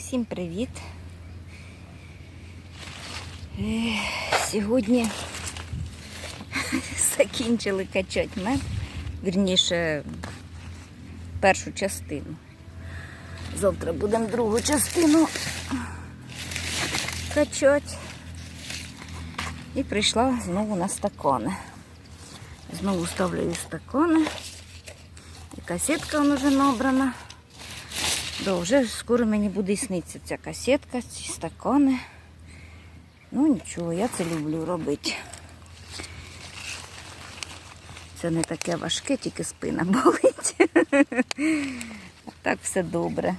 Всім привіт! Е, Сьогодні закінчили качати мед, вірніше першу частину. Завтра будемо другу частину качати. І прийшла знову на стакони. Знову ставлю стакони. І касетка вже набрана. Да, вже скоро мені буде і сниться ця касетка, ці стакани. Ну нічого, я це люблю робити. Це не таке важке, тільки спина болить. А так все добре.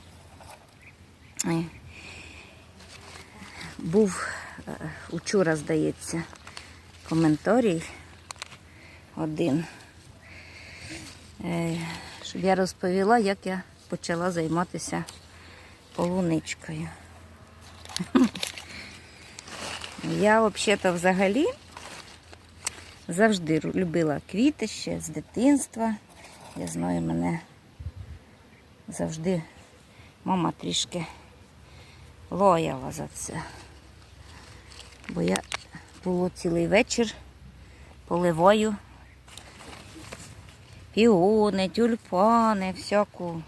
Е. Був е, учора, здається, коментарій один, е, щоб я розповіла, як я почала займатися полуничкою. Я взагалі-то взагалі завжди любила квіти ще з дитинства. Я знаю, мене завжди мама трішки лояла за це. Бо я було цілий вечір поливаю піони, тюльпани, всяку.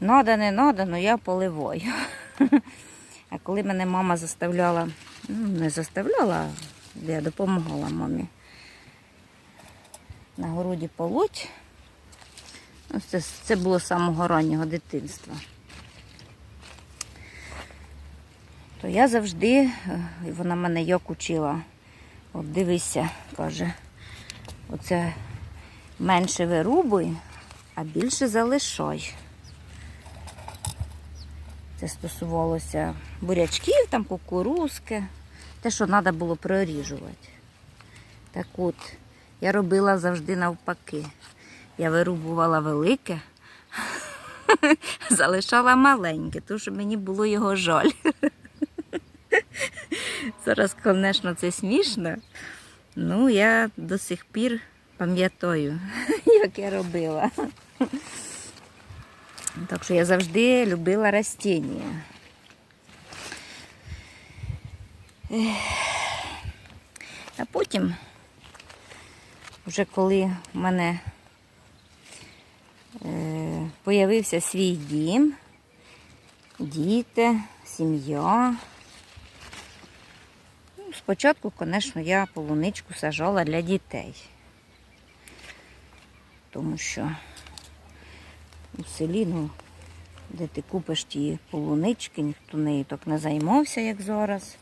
Надо, не надо, але я поливаю. А коли мене мама заставляла, ну не заставляла, я допомагала мамі на городі полоть. Ну, Це, це було з самого раннього дитинства. То я завжди, е, вона мене як учила, от дивися, каже, оце менше вирубуй, а більше залишай. Це стосувалося бурячків, там кукурузки, те, що треба було проріжувати. Так от, я робила завжди навпаки. Я вирубувала велике, залишала маленьке, тому що мені було його жаль. Зараз, звісно, це смішно. Ну, я до сих пір пам'ятаю, як я робила. Так що я завжди любила растіння. А потім, вже коли в мене е, появився свій дім, діти, сім'я. Ну, спочатку, звісно, я полуничку сажала для дітей. Тому що у селі, ну, де ти купиш ті полунички, ніхто нею так не займався, як зараз.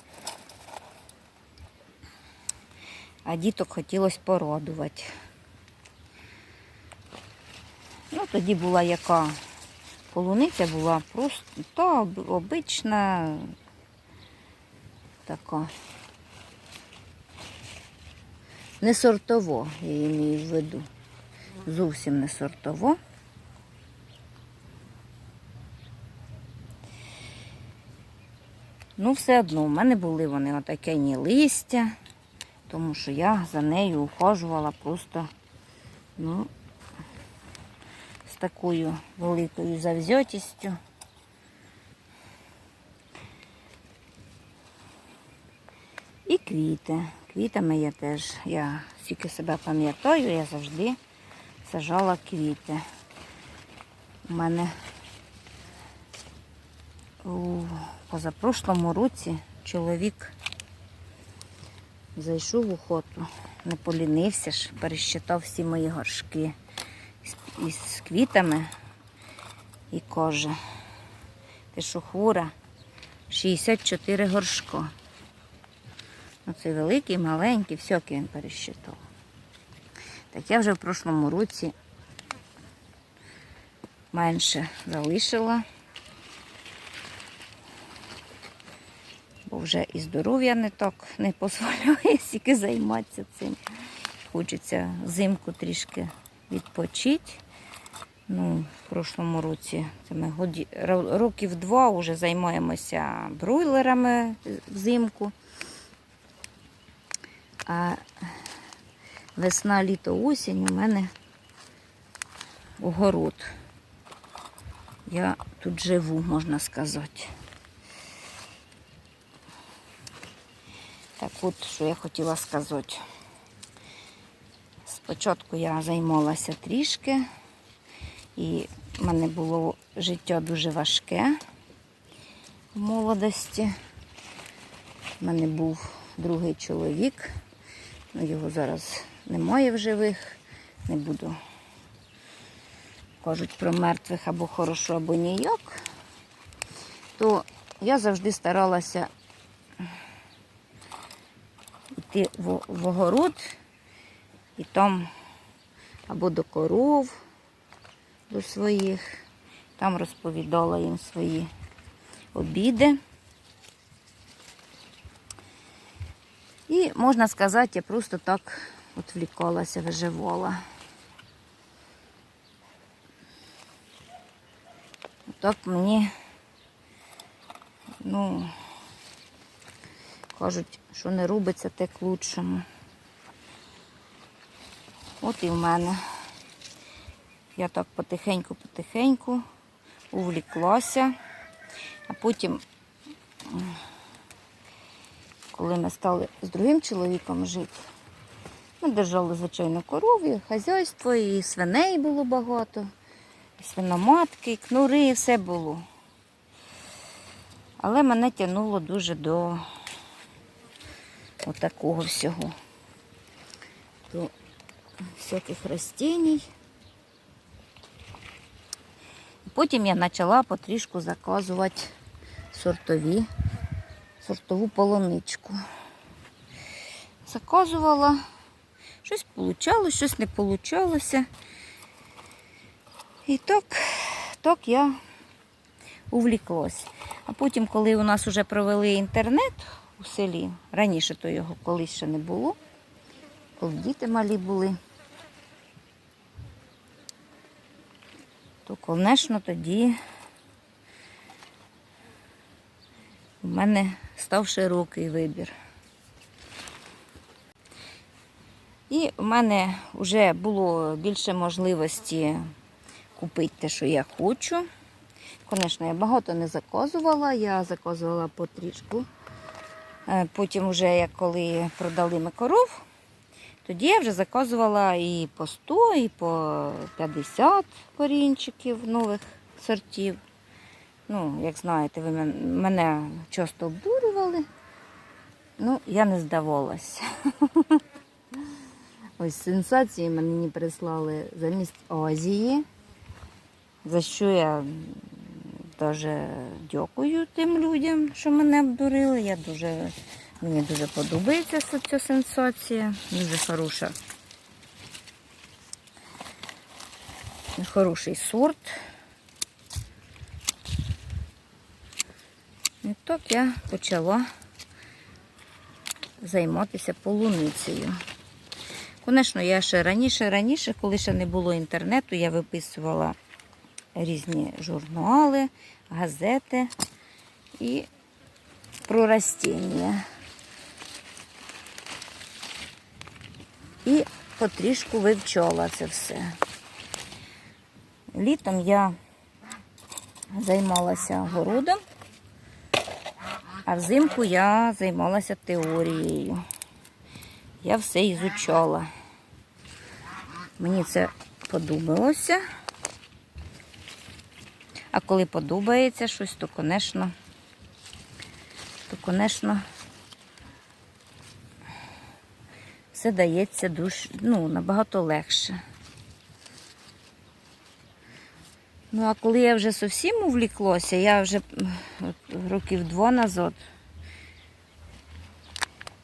А діток хотілося порадувати. Ну, тоді була яка полуниця була просто та обична така. Не сортово, я її маю в виду. Зовсім не сортово. Ну, все одно, в мене були вони отакені листя, тому що я за нею ухажувала просто ну, з такою великою завзятістю. І квіти. Квітами я теж, я тільки себе пам'ятаю, я завжди сажала квіти. У мене у позапрошлому році чоловік зайшов у хату, не полінився ж, пересчитав всі мої горшки із квітами і каже, ти що хвора? 64 горшка. Оце великий, маленький, всякий він пересчитав. Так я вже в прошлому році менше залишила. Вже і здоров'я не так не дозволяє стільки займатися цим. Хочеться взимку трішки відпочити. Ну, в прошлому році це ми годі, років два вже займаємося бройлерами взимку. А весна, літо, осінь у мене огород. я тут живу, можна сказати. Так от, що я хотіла сказати. Спочатку я займалася трішки, і в мене було життя дуже важке в молодості. У мене був другий чоловік, ну, його зараз немає в живих, не буду. Кажуть про мертвих або хорошо, або ніяк. То я завжди старалася йти в, в огород і там або до коров, до своїх, там розповідала їм свої обіди. І можна сказати, я просто так відвлікалася, виживала. Так мені, ну, кажуть, що не робиться, те к лучшому. От і в мене. Я так потихеньку-потихеньку увліклася, а потім, коли ми стали з другим чоловіком жити, ми держали, звичайно, корові, хазяйство, і свиней було багато, і свиноматки, і кнури, і все було. Але мене тягнуло дуже до отакого всього. До всяких растінь. Потім я почала потрішку заказувати сортові, сортову полоничку. Заказувала, щось вийшло, щось не вийшло. І так, так я увліклась. А потім, коли у нас вже провели інтернет у селі, раніше то його колись ще не було, коли діти малі були, то, звісно, тоді у мене став широкий вибір. І в мене вже було більше можливості купити те, що я хочу. Звісно, я багато не заказувала, я заказувала потрішку. Е, Потім, вже як коли продали ми коров, тоді я вже заказувала і по 100, і по 50 корінчиків нових сортів. Ну, як знаєте, ви мене часто обдурювали. Ну, я не здавалася. Ось сенсації мені прислали замість Азії, за що я дуже дякую тим людям, що мене обдурили. Я дуже, мені дуже подобається ця- сенсація. Дуже хороша. Хороший сорт. І так я почала займатися полуницею. Звісно, я ще раніше, раніше, коли ще не було інтернету, я виписувала різні журнали, газети і про растіння. І потрішку вивчала це все. Літом я займалася городом, а взимку я займалася теорією. Я все ізучала. Мені це подобалося. А коли подобається щось, то, звісно, то, звісно, все дається душ, ну, набагато легше. Ну, а коли я вже зовсім увліклося, я вже от, років два назад,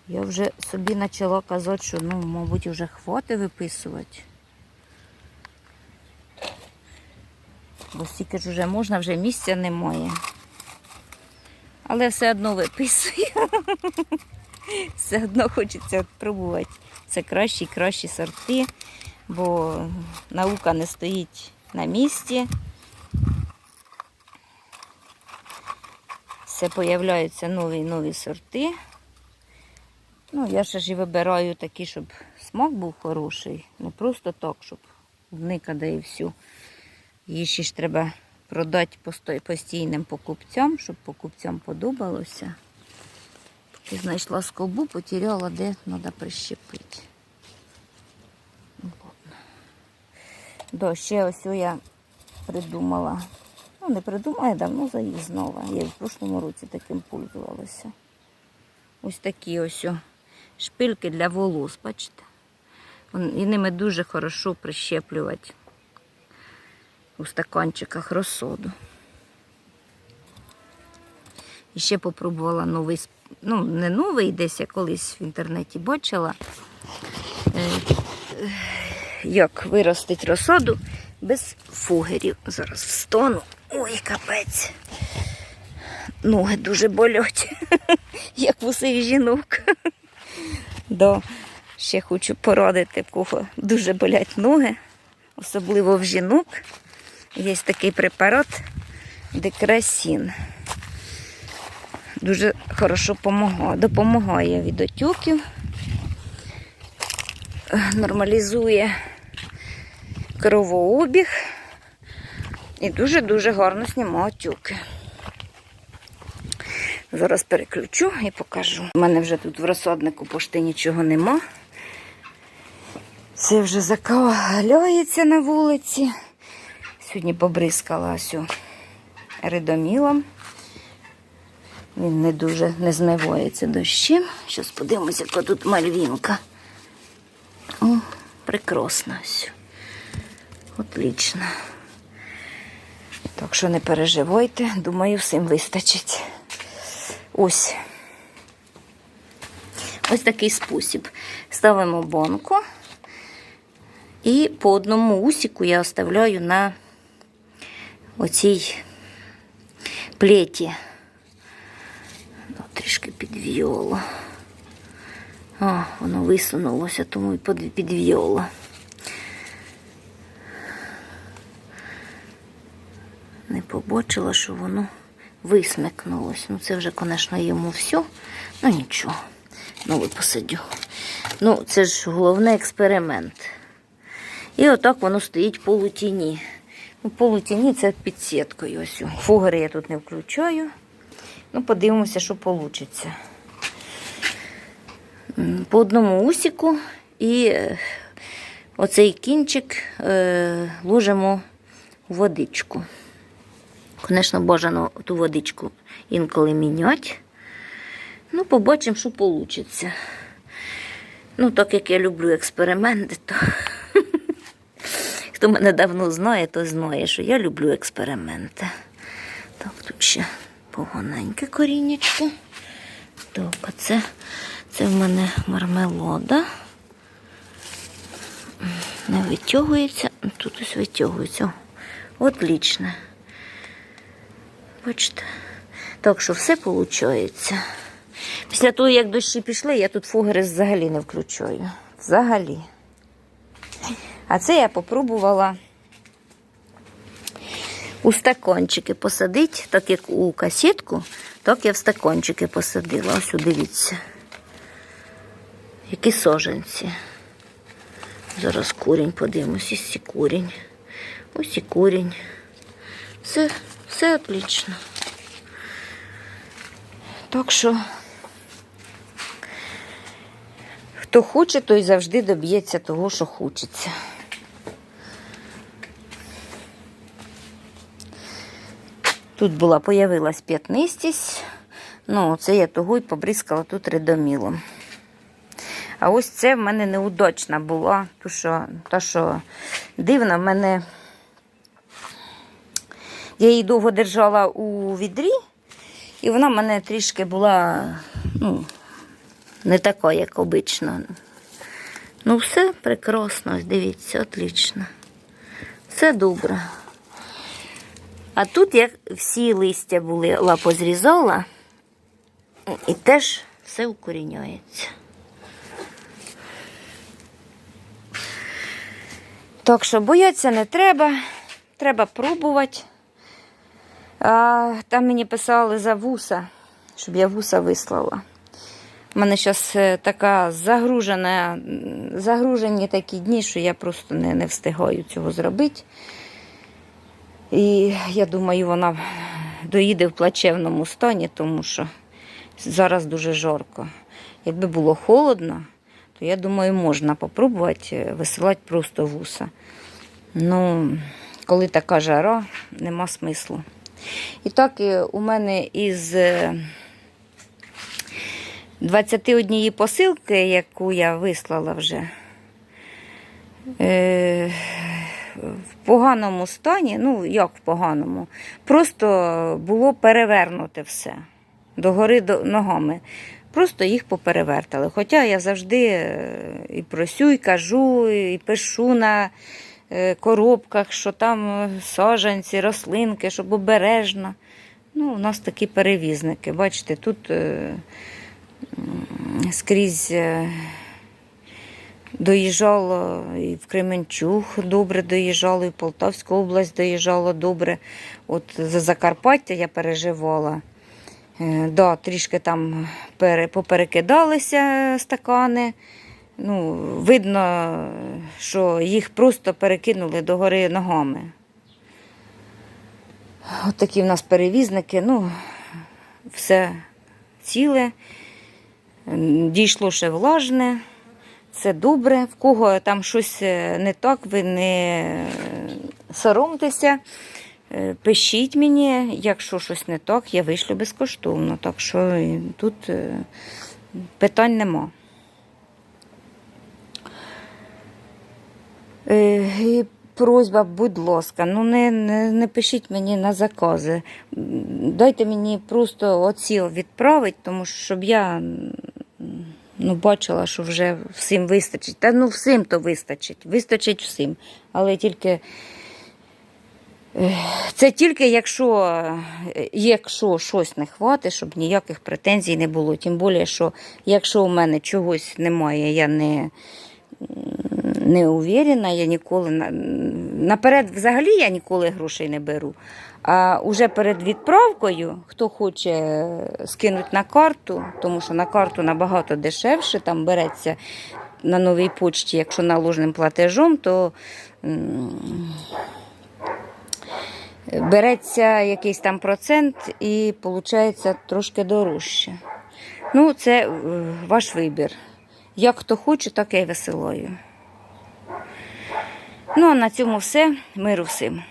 я вже собі почала казати, що, ну, мабуть, вже хвати виписувати. Бо стільки ж вже можна, вже місця немає. Але все одно виписую. Все одно хочеться пробувати. Це кращі і кращі сорти, бо наука не стоїть на місці. Все появляються нові нові сорти. Ну, я ще ж і вибираю такі, щоб смак був хороший. Не просто так, щоб вникати і всю. Її ще ж треба продати постійним покупцям, щоб покупцям подобалося. Поки знайшла скобу, потеряла, де треба прищепити. Да, ще ось я придумала. Ну, не придумала, я давно заїзнала. Я в прошлому році таким пользувалася. Ось такі ось шпильки для волос, бачите? І ними дуже хорошо прищеплювати у стаканчиках розсоду. І ще попробувала новий, ну не новий, десь я колись в інтернеті бачила, е, як виростить розсоду без фугерів. Зараз встану. Ой, капець. Ноги дуже болять, як в усіх жінок. Да. Ще хочу порадити, в кого дуже болять ноги, особливо в жінок. Є такий препарат декрасін. Дуже хорошо помагає, допомагає від отюків, нормалізує кровообіг і дуже-дуже гарно знімає отюки. Зараз переключу і покажу. У мене вже тут в розсаднику пошти нічого нема. Це вже закаляється на вулиці. Сьогодні побризкала ось редомілом. Він не дуже не змивається дощем. Зараз подивимося, яка тут мальвінка. О, прекрасна. Отлично. Так що не переживайте, думаю, всім вистачить. Ось. Ось такий спосіб. Ставимо банку. І по одному усіку я оставляю на оцій плеті. Ну, трішки підв'яло. А, воно висунулося, тому і підв'яло. Не побачила, що воно висмикнулось. Ну, це вже, звісно, йому все. Ну нічого. Новий посадю. Ну, це ж головний експеримент. І отак воно стоїть полутіні. Полутіні це під сіткою. Ось. Фугери я тут не включаю. Ну, подивимося, що вийде. По одному усіку і е, оцей кінчик е, ложимо у водичку. Звісно, бажано ту водичку інколи міняти. Ну, побачимо, що вийде. Ну, так як я люблю експерименти, то хто мене давно знає, то знає, що я люблю експерименти. Так, тут ще поганеньке корінечко. Так, а це, це в мене мармелода. Не витягується, тут ось витягується. Отлічне. Бачите? Так що все виходить. Після того, як дощі пішли, я тут фугери взагалі не включаю. Взагалі. А це я попробувала у стакончики посадити, так як у касетку, так я в стакончики посадила. Ось дивіться. Які соженці. Зараз курінь подивимось, ось і курінь. Ось і курінь. Все, все отлично. Так що, хто хоче, той завжди доб'ється того, що хочеться. Тут була, появилась п'ятнистість. Ну, це я того й побризкала тут редомілом. А ось це в мене неудачна була, то що, що дивно, в мене я її довго держала у відрі, і вона в мене трішки була ну, не така, як обично. Ну, все прекрасно, дивіться, отлично. Все добре. А тут як всі листя були, лапо зрізала, і теж все укоріняється. Так що боятися не треба, треба пробувати. А, там мені писали за вуса, щоб я вуса вислала. У мене зараз така загружена, загружені такі дні, що я просто не, не встигаю цього зробити. І я думаю, вона доїде в плачевному стані, тому що зараз дуже жарко. Якби було холодно, то я думаю, можна попробувати висилати просто вуса. Ну, коли така жара, нема смислу. І так е, у мене із е, 21 посилки, яку я вислала вже, е, в поганому стані, ну як в поганому, просто було перевернуте все догори до ногами. Просто їх поперевертали. Хоча я завжди е, і просю, і кажу, і пишу на е, коробках, що там е, саджанці, рослинки, щоб обережно. Ну, у нас такі перевізники. Бачите, тут скрізь доїжджало і в Кременчуг добре доїжджало, і в Полтавську область доїжджало добре. От за Закарпаття я переживала. Е, Да, трішки там поперекидалися стакани. Ну, видно, що їх просто перекинули догори ногами. От такі в нас перевізники. Ну, все ціле. Дійшло ще влажне. Це добре. В кого там щось е, не так, ви не соромтеся. Е, Пишіть мені, якщо щось не так, я вишлю безкоштовно. Так що е, тут питань нема. І просьба, будь ласка, ну не, не, не пишіть мені на закази. Дайте мені просто оці відправити, тому що щоб я ну, бачила, що вже всім вистачить. Та ну всім то вистачить. Вистачить всім. Але тільки. Це тільки якщо, е, якщо щось не хватить, щоб ніяких претензій не було. Тим більше, що якщо у мене чогось немає, я не, не уверена, я ніколи наперед взагалі я ніколи грошей не беру. А уже перед відправкою, хто хоче скинути на карту, тому що на карту набагато дешевше, там береться на новій почті, якщо наложеним платежом, то. береться якийсь там процент і виходить трошки дорожче. Ну, це е, ваш вибір. Як хто хоче, так я й висилаю. Ну, а на цьому все. Миру всім.